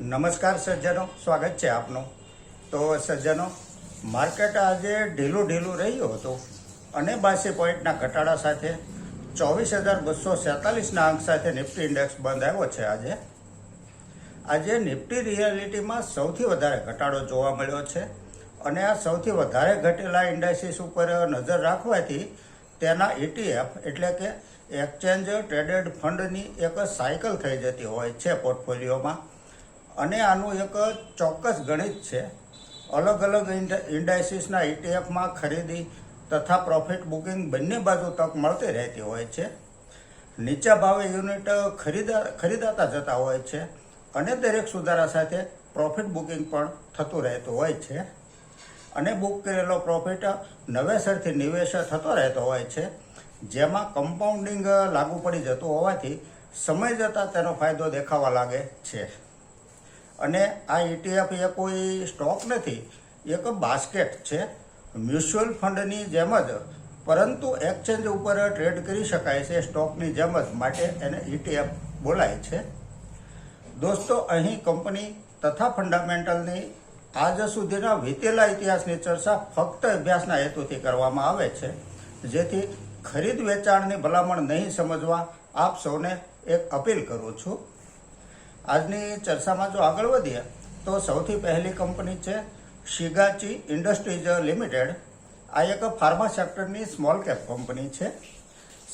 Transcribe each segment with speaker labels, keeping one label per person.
Speaker 1: નમસ્કાર સજ્જનો, સ્વાગત છે આપનું. તો સજ્જનો, માર્કેટ આજે ઢીલું ઢીલું રહ્યું હતું અને બાસી પોઈન્ટના ઘટાડા સાથે ચોવીસ હજાર બસો સેતાલીસના અંક સાથે નિફ્ટી ઇન્ડેક્સ બંધ આવ્યો છે આજે. આજે નિફ્ટી રિયાલિટીમાં સૌથી વધારે ઘટાડો જોવા મળ્યો છે અને આ સૌથી વધારે ઘટેલા ઇન્ડાઇસીસ ઉપર નજર રાખવાથી તેના ઇટીએફ એટલે કે એક્સચેન્જ ટ્રેડેડ ફંડની એક સાયકલ થઈ જતી હોય છે પોર્ટફોલિયોમાં. અને આનું એક ચોક્કસ ગણિત છે. અલગ અલગ ઇન્ડાઇસીસના ઇટીએફમાં ખરીદી તથા પ્રોફિટ બુકિંગ બંને બાજુ તક મળતી રહેતી હોય છે. નીચા ભાવે યુનિટ ખરીદા, ખરીદાતા જતા હોય છે અને દરેક સુધારા સાથે પ્રોફિટ બુકિંગ પણ થતું રહેતું હોય છે. અને બુક કરેલો પ્રોફિટ નવેસરથી નિવેશ થતો રહેતો હોય છે. જેમાં કમ્પાઉન્ડિંગ લાગુ પડી જતું હોવાથી સમય જતાં તેનો ફાયદો દેખાવા લાગે છે. અને આ ઇટીએફ એ કોઈ સ્ટોક નથી, એક બાસ્કેટ છે. મ્યુચ્યુઅલ ફંડની જેમ જ, પરંતુ એક્સચેન્જ ઉપર ટ્રેડ કરી શકાય છે સ્ટોકની જેમ જ માટે એને ઇટીએફ બોલાય છે. દોસ્તો, અહીં કંપની તથા ફંડામેન્ટલની આજ સુધીના વીતેલા ઇતિહાસની ચર્ચા ફક્ત અભ્યાસના હેતુથી કરવામાં આવે છે. જેથી ખરીદ વેચાણની ભલામણ નહીં સમજવા આપ સૌને એક અપીલ કરું છું. આજની ચર્ચામાં જો આગળ વધીએ, તો સૌથી પહેલી કંપની છે શિગાચી ઇન્ડસ્ટ્રીઝ લિમિટેડ. આ એક ફાર્મા સેક્ટરની સ્મોલ કેપ કંપની છે.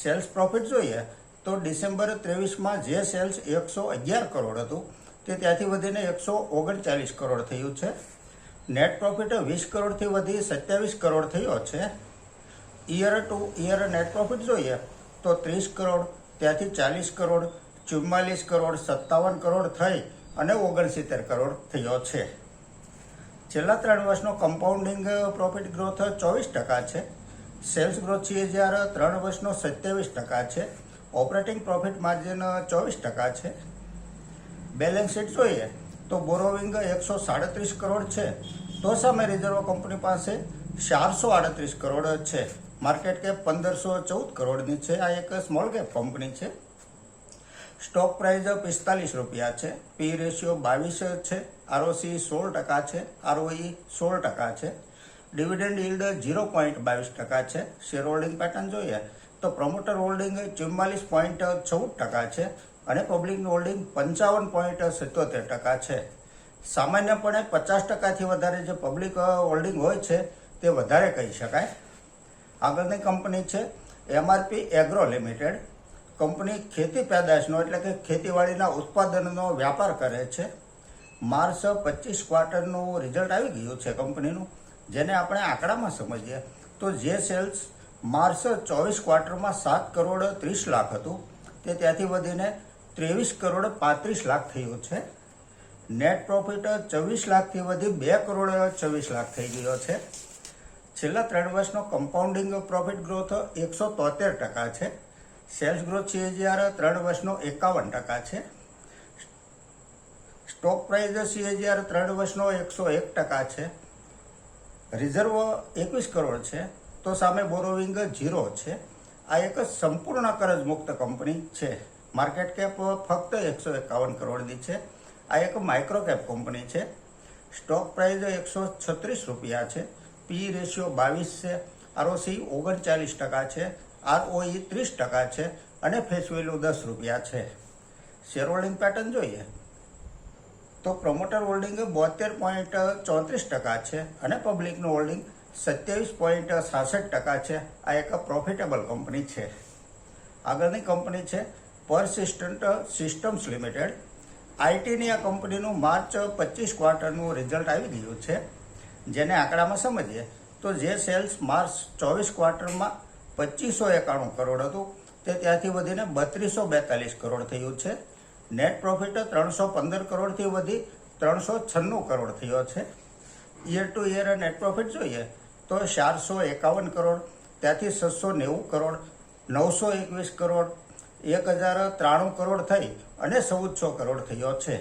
Speaker 1: સેલ્સ પ્રોફિટ જોઈએ તો ડિસેમ્બર ત્રેવીસમાં જે સેલ્સ એકસો અગિયાર કરોડ હતું, તે ત્યાંથી વધીને એકસો ઓગણચાલીસ કરોડ થયું છે. નેટ પ્રોફિટ વીસ કરોડથી વધી સત્યાવીસ કરોડ થયો છે. Year to year net profit જોઈએ તો ત્રીસ કરોડ, ત્યાંથી ચાલીસ કરોડ ચુમ્માલીસ કરોડ, સત્તાવન કરોડ થઈ અને ઓગણસિત્તેર કરોડ થયો છે. છેલ્લા ત્રણ વર્ષનો કમ્પાઉન્ડિંગ પ્રોફિટ ગ્રોથ ચોવીસ ટકા છે. સેલ્સ ગ્રોથ છે જ્યારે ત્રણ વર્ષનો સત્યાવીસ ટકા છે. ઓપરેટિંગ પ્રોફિટ માર્જિન ચોવીસ ટકા છે. બેલેન્સ શીટ જોઈએ તો બોરોવિંગ એકસો સાડત્રીસ કરોડ છે. તો સામે રિઝર્વ કંપની પાસે ચારસો આડત્રીસ કરોડ છે. માર્કેટ કેપ પંદરસો ચૌદ કરોડની છે. આ એક સ્મોલ કેપ કંપની છે. સ્ટોક પ્રાઇસ પિસ્તાલીસ રૂપિયા છે. પી રેશિયો બાવીસ છે. આરઓસી સોળ ટકા છે. આરઓઈ સોળ ટકા છે. ડિવિડન્ડ યીલ્ડ ઝીરો પોઈન્ટ બાવીસ ટકા છે. શેર હોલ્ડિંગ પેટર્ન જોઈએ તો પ્રમોટર હોલ્ડિંગ ચુમ્માલીસ પોઈન્ટ ચૌદ ટકા છે અને પબ્લિકનું હોલ્ડિંગ પંચાવન પોઈન્ટ સિત્તોતેર ટકા છે. સામાન્યપણે પચાસ ટકાથી વધારે જે પબ્લિક હોલ્ડિંગ હોય છે, તે વધારે કહી શકાય. આગળની કંપની છે એમઆરપી એગ્રો લિમિટેડ કંપની ખેતી પેદાશનો એટલે કે ખેતીવાડીના ઉત્પાદનનો વ્યાપાર કરે છે. માર્ચ પચીસ ક્વાર્ટરનું રિઝલ્ટ આવી ગયું છે કંપનીનું, જેને આપણે આંકડામાં સમજીએ. તો જે સેલ્સ માર્ચ ચોવીસ ક્વાર્ટરમાં સાત કરોડ ત્રીસ લાખ હતું, તે ત્યાંથી વધીને ત્રેવીસ કરોડ પાંત્રીસ લાખ થયું છે. નેટ પ્રોફિટ ચોવીસ લાખથી વધી બે કરોડ ચોવીસ લાખ થઈ ગયો છે. છેલ્લા ત્રણ વર્ષનો કમ્પાઉન્ડિંગ પ્રોફિટ ગ્રોથ એકસો તોતેર ટકા છે. સેલ્સ ગ્રોથ જ્યારે ત્રણ વર્ષનો એકાવન ટકા છે. સ્ટોક પ્રાઇસ સીએજીઆર ત્રણ વર્ષનો એકસો એક ટકા છે. રિઝર્વ એકવીસ કરોડ છે, તો સામે બોરોવિંગ ઝીરો છે. આ એક સંપૂર્ણ કરજ મુક્ત કંપની છે. માર્કેટ કેપ ફક્ત એકસો એકાવન કરોડની છે. આ એક માઇક્રો કેપ કંપની છે. સ્ટોક પ્રાઇસ એકસો છત્રીસ રૂપિયા છે. પી રેશિયો બાવીસ છે. આરઓસી ઓગણચાલીસ ટકા છે. આરઓઈ ત્રીસ ટકા છે અને ફેસ વેલ્યુ દસ રૂપિયા છે. શેર હોલ્ડિંગ પેટર્ન જોઈએ. તો પ્રમોટર હોલ્ડિંગ બોતેર પોઈન્ટ ચોત્રીસ ટકા છે અને પબ્લિકનું હોલ્ડિંગ સત્યાવીસ પોઈન્ટ સાસઠ ટકા છે. આ એક પ્રોફિટેબલ કંપની છે. આગળની કંપની છે પરસિસ્ટન્ટ સિસ્ટમ્સ લિમિટેડ આઈટીની આ કંપનીનું માર્ચ પચીસ ક્વાર્ટરનું રિઝલ્ટ આવી ગયું છે. જેને આંકડામાં સમજીએ તો જે સેલ્સ માર્ચ ચોવીસ ક્વાર્ટરમાં પચીસો એકાણું કરોડ હતું. તે ત્યાંથી વધીને બત્રીસો બેતાલીસ કરોડ થયું છે. નેટ પ્રોફિટ ત્રણસો પંદર કરોડથી વધી ત્રણસો છન્નું કરોડ થયો છે. Year to year net profit જોઈએ તો ચારસો એકાવન કરોડ, ત્યાંથી છસો નેવું કરોડ, નવસો એકવીસ કરોડ, એક હજાર ત્રાણું કરોડ થઈ અને ચૌદસો કરોડ થયો છે.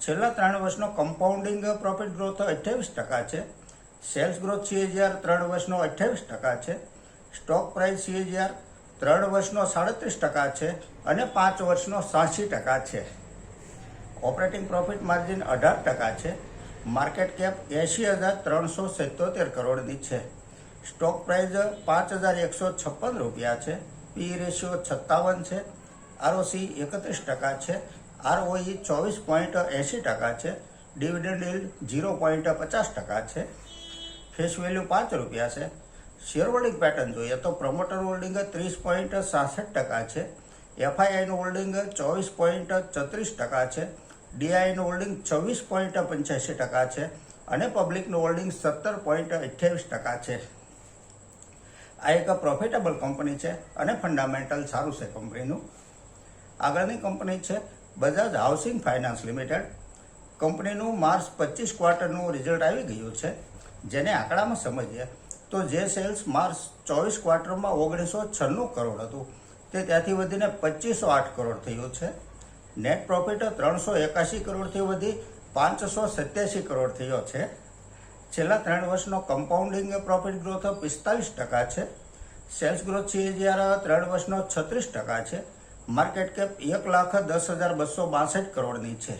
Speaker 1: છેલ્લા ત્રણ વર્ષનો કમ્પાઉન્ડિંગ પ્રોફિટ ગ્રોથ અઠ્યાવીસ ટકા છે. સેલ્સ ગ્રોથ સીએજીઆર ત્રણ વર્ષનો અઠ્યાવીસ ટકા છે. સ્ટોક પ્રાઇસ સીએજીઆર ત્રણ વર્ષનો સાડત્રીસ ટકા છે અને પાંચ વર્ષનો સાઠી ટકા છે. ઓપરેટિંગ પ્રોફિટ માર્જિન અઢાર ટકા છે. માર્કેટ કેપ એંશી હજાર ત્રણસો સિત્તોતેર કરોડની છે. સ્ટોક પ્રાઇસ પાંચ હજાર એકસો છપ્પન રૂપિયા છે. પી રેશિયો છત્તાવન છે. આરઓસી એકત્રીસ ટકા છે. આરઓઈ ચોવીસ પોઈન્ટ એંશી ટકા છે. ડિવિડન્ડ ઝીરો પોઈન્ટ પચાસ ટકા છે. ફેસ વેલ્યુ પાંચ રૂપિયા છે. શેર હોલ્ડિંગ પેટર્ન જોઈએ તો પ્રમોટર હોલ્ડિંગ ત્રીસ પોઈન્ટ સાસઠ ટકા છે. એફઆઈઆઈનું હોલ્ડિંગ ચોવીસ પોઈન્ટ છત્રીસ ટકા છે. ડીઆઈનું હોલ્ડિંગ છવ્વીસ પોઈન્ટ પંચ્યાસી ટકા છે અને પબ્લિકનું હોલ્ડિંગ સત્તર પોઈન્ટ અઠ્યાવીસ ટકા છે. આ એક પ્રોફિટેબલ કંપની છે અને ફંડામેન્ટલ સારું છે કંપનીનું આગળની કંપની છે બજાજ હાઉસિંગ ફાઇનાન્સ લિમિટેડ કંપનીનું માર્ચ પચીસ ક્વાર્ટરનું રિઝલ્ટ આવી ગયું છે. જેને આંકડામાં સમજીએ તો જે સેલ્સ માર્ચ ચોવીસ ક્વાર્ટરમાં ઓગણીસો છન્નું કરોડ હતું. તે ત્યાંથી વધીને પચીસો આઠ કરોડ થયું છે. નેટ પ્રોફિટ ત્રણસો એકાશી કરોડથી વધી પાંચસો સત્યાસી કરોડ થયો છે. છેલ્લા ત્રણ વર્ષનો કમ્પાઉન્ડિંગ પ્રોફિટ ગ્રોથ પિસ્તાલીસ ટકા છે. સેલ્સ ગ્રોથ જ્યારે ત્રણ વર્ષનો છત્રીસ ટકા છે. માર્કેટ કેપ એક લાખ દસ હજાર બસો બાસઠ કરોડની છે.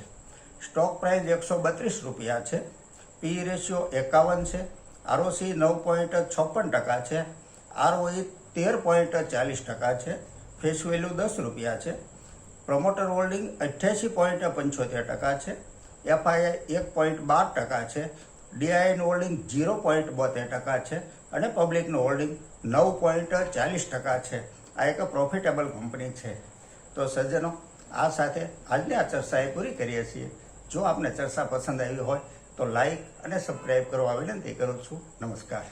Speaker 1: સ્ટોક પ્રાઇસ એકસો બત્રીસ રૂપિયા છે. પી રેશિયો એકાવન છે. આરઓસી નવ પોઈન્ટ છપ્પન ટકા છે. આરઓઈ તેર પોઈન્ટ ચાલીસ ટકા છે. ફેસ વેલ્યુ દસ રૂપિયા છે. પ્રમોટર હોલ્ડિંગ અઠ્યાસી પોઈન્ટ પંચોતેર ટકા છે. એફઆઈઆઈ એક પોઈન્ટ બાર ટકા છે. ડીઆઈનું હોલ્ડિંગ ઝીરો પોઈન્ટ બોતેર ટકા છે અને પબ્લિકનું હોલ્ડિંગ નવ પોઈન્ટ ચાલીસ ટકા છે. આ એક પ્રોફિટેબલ કંપની છે. તો સજ્જનો, આ સાથે આજની આ ચર્ચા એ પૂરી કરીએ છીએ. જો આપને ચર્ચા પસંદ આવી હોય તો લાઈક અને સબસ્ક્રાઈબ કરવા વિનંતી કરું છું. નમસ્કાર.